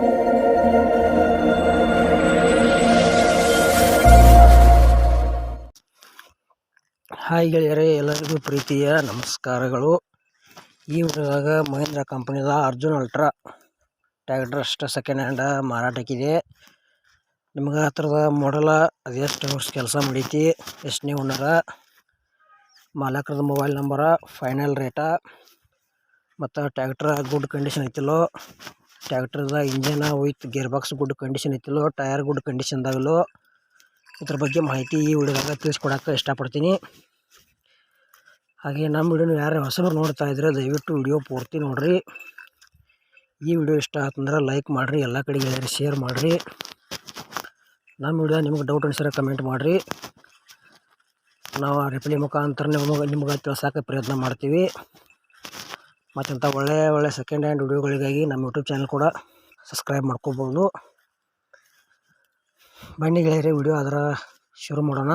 Hi ಗೆಳೆಯರೇ, ಎಲ್ಲರಿಗೂ ಪ್ರೀತಿಯ ನಮಸ್ಕಾರಗಳು. ಈ ಊರಾಗ ಮಹೇಂದ್ರ ಕಂಪ್ನಿದ ಅರ್ಜುನ್ ಅಲ್ಟ್ರಾ ಟ್ಯಾಕ್ಟರ್ ಅಷ್ಟು ಸೆಕೆಂಡ್ ಹ್ಯಾಂಡ ಮಾರಾಟಕ್ಕಿದೆ. ನಿಮ್ಗೆ ಹತ್ರದ ಮಾಡಲ ಅದೆಷ್ಟು ವರ್ಷ ಕೆಲಸ ಮಾಡೈತಿ. ಎಷ್ಟನೇ ಉಣ್ಣರ ಮಾಲಕ್ರದ ಮೊಬೈಲ್ ನಂಬರ ಫೈನಲ್ ರೇಟ ಮತ್ತು ಟ್ಯಾಕ್ಟ್ರ ಗುಡ್ ಕಂಡೀಷನ್ ಐತಿಲ್ಲೋ. ಟ್ಯಾಕ್ಟ್ರದ engine with gear box good condition ಐತಿಲ್ಲೋ tyre good ಕಂಡೀಷನ್ದಾಗಲೋ. ಇದ್ರ ಬಗ್ಗೆ ಮಾಹಿತಿ ಈ ವಿಡಿಯೋದಾಗ ತಿಳಿಸ್ಕೊಡಕ್ಕೆ ಇಷ್ಟಪಡ್ತೀನಿ. ಹಾಗೆ ನಮ್ಮ ವಿಡಿಯೋನ ಯಾರು ಹೊಸಬ್ರು ನೋಡ್ತಾ ಇದ್ರೆ ದಯವಿಟ್ಟು ವಿಡಿಯೋ ಪೂರ್ತಿ ನೋಡಿರಿ. ಈ ವಿಡಿಯೋ ಇಷ್ಟ ಆತಂದ್ರೆ ಲೈಕ್ ಮಾಡಿರಿ, ಎಲ್ಲ ಕಡೆಗೆ ಹೇಳಿರಿ ಶೇರ್ ಮಾಡಿರಿ. ನಮ್ಮ ವಿಡಿಯೋ ನಿಮ್ಗೆ ಡೌಟ್ ಅನ್ಸರ ಕಮೆಂಟ್ ಮಾಡಿರಿ. ನಾವು ರಿಪ್ಲೈ ಮುಖಾಂತರ ನಿಮಗೆ, ನಿಮ್ಗೆ ತಿಳ್ಸೋಕೆ ಪ್ರಯತ್ನ ಮಾಡ್ತೀವಿ. ಮತ್ತಂಥ ಒಳ್ಳೆ ಒಳ್ಳೆ ಸೆಕೆಂಡ್ ಹ್ಯಾಂಡ್ ವಿಡಿಯೋಗಳಿಗಾಗಿ ನಮ್ಮ ಯೂಟ್ಯೂಬ್ ಚಾನಲ್ ಕೂಡ ಸಬ್ಸ್ಕ್ರೈಬ್ ಮಾಡ್ಕೋಬೋದು. ಬನ್ನಿ ಗೆಳೆಯರಿ ವಿಡಿಯೋ ಅದರ ಶುರು ಮಾಡೋಣ.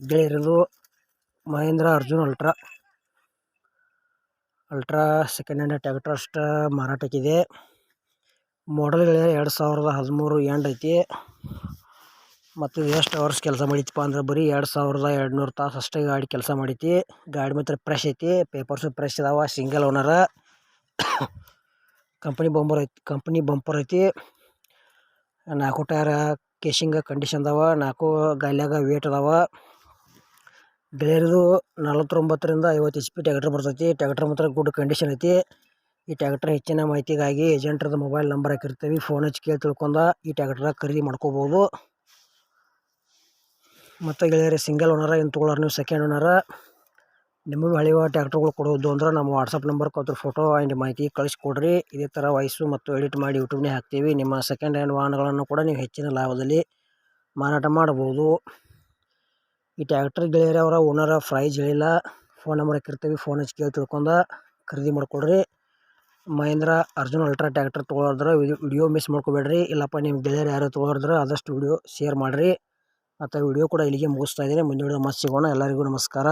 ಗೆಳೆಯರದು Mahindra Arjun ultra ultra second hand tractor ಅಷ್ಟು ಮಾರಾಟಕ್ಕಿದೆ. ಮಾಡಲ್ ಗೆಳೆಯರೆ, ಎರಡು ಸಾವಿರದ ಹದಿಮೂರು ಎಂಡ್ ಐತಿ. ಮತ್ತು ಎಷ್ಟು ಅವರ್ಸ್ ಕೆಲಸ ಮಾಡಿತ್ತಪ್ಪ ಅಂದ್ರೆ ಬರೀ ಎರಡು ಸಾವಿರದ ಎರಡು ನೂರು ತಾಸು ಅಷ್ಟೇ ಗಾಡಿ ಕೆಲಸ ಮಾಡೈತಿ ಗಾಡಿ ಮಾತ್ರ ಫ್ರೆಶ್ ಐತಿ ಪೇಪರ್ಸು ಫ್ರೆಶ್ ಇದಾವೆ ಸಿಂಗಲ್ ಓನರ ಕಂಪ್ನಿ ಬಂಪರ್ ಐತಿ ಕಂಪ್ನಿ ಬಂಪರ್ ಐತಿ. ನಾಲ್ಕು ಟೈರ ಕೇಶಿಂಗ ಕಂಡೀಷನ್ ಅದಾವ, ನಾಲ್ಕು ಗಾಲ್ಯಾಗ ವೇಟ್ ಅದಾವ. ಬೇರೆದು ನಲವತ್ತೊಂಬತ್ತರಿಂದ ಐವತ್ತು ಎಚ್ ಪಿ ಟ್ಯಾಕ್ಟ್ರ್ ಬರ್ತೈತಿ. ಟ್ಯಾಕ್ಟ್ರ್ ಮಾತ್ರ ಗುಡ್ ಕಂಡೀಷನ್ ಐತಿ. ಈ ಟ್ಯಾಕ್ಟ್ರ್ ಹೆಚ್ಚಿನ ಮಾಹಿತಿಗಾಗಿ ಏಜೆಂಟ್ರದ ಮೊಬೈಲ್ ನಂಬರ್ ಹಾಕಿರ್ತೀವಿ ಫೋನ್ ಹಚ್ಚಿ ಕೇಳಿ ತಿಳ್ಕೊಂಡ ಈ ಟ್ಯಾಕ್ಟ್ರಾಗ ಖರೀದಿ ಮಾಡ್ಕೋಬೋದು. ಮತ್ತು ಗೆಳೆಯರೆ ಸಿಂಗಲ್ ಓನರ ಏನು ತೊಗೊಳೋರು ನೀವು ಸೆಕೆಂಡ್ ಓನರ ನಿಮಗೆ ಹಳೆಯ ಟ್ಯಾಕ್ಟ್ರುಗಳು ಕೊಡೋದು ಅಂದ್ರೆ ನಮ್ಮ ವಾಟ್ಸಪ್ ನಂಬರ್ ಅದ್ರ ಫೋಟೋ ಆ್ಯಂಡ್ ಮಾಹಿತಿ ಕಳಿಸ್ಕೊಡ್ರಿ. ಇದೇ ಥರ ವಯಸ್ಸು ಮತ್ತು ಎಡಿಟ್ ಮಾಡಿ ಯೂಟ್ಯೂಬ್ನೇ ಹಾಕ್ತೀವಿ. ನಿಮ್ಮ ಸೆಕೆಂಡ್ ಹ್ಯಾಂಡ್ ವಾಹನಗಳನ್ನು ಕೂಡ ನೀವು ಹೆಚ್ಚಿನ ಲಾಭದಲ್ಲಿ ಮಾರಾಟ ಮಾಡ್ಬೋದು. ಈ ಟ್ಯಾಕ್ಟ್ರ್ ಗೆಳೆಯರವರ ಅವರ ಓನರ ಪ್ರೈಸ್ ಹೇಳಿಲ್ಲ. ಫೋನ್ ನಂಬರ್ ಹಾಕಿರ್ತೀವಿ. ಫೋನ್ ಹಚ್ಚಿ ಕೇಳಿ ತಿಳ್ಕೊಂಡು ಖರೀದಿ ಮಾಡಿಕೊಡ್ರಿ. ಮಹೇಂದ್ರ ಅರ್ಜುನ್ ಅಲ್ಟ್ರಾ ಟ್ಯಾಕ್ಟರ್ ತೊಗೊಳೋದ್ರೆ ವಿಡಿಯೋ ಮಿಸ್ ಮಾಡ್ಕೋಬೇಡ್ರಿ. ಇಲ್ಲಪ್ಪ ನಿಮ್ಮ ಗೆಳೆಯರು ಯಾರು ತೊಗೊಳೋದ್ರೆ ಆದಷ್ಟು ವಿಡಿಯೋ ಶೇರ್ ಮಾಡಿರಿ. ಮತ್ತು ವಿಡಿಯೋ ಕೂಡ ಇಲ್ಲಿಗೆ ಮುಗಿಸ್ತಾ ಇದ್ದೀನಿ. ಮುಂದಿನ ವಿಡಿಯೋ ಮತ್ತೆ ಸಿಗೋಣ. ಎಲ್ಲರಿಗೂ ನಮಸ್ಕಾರ.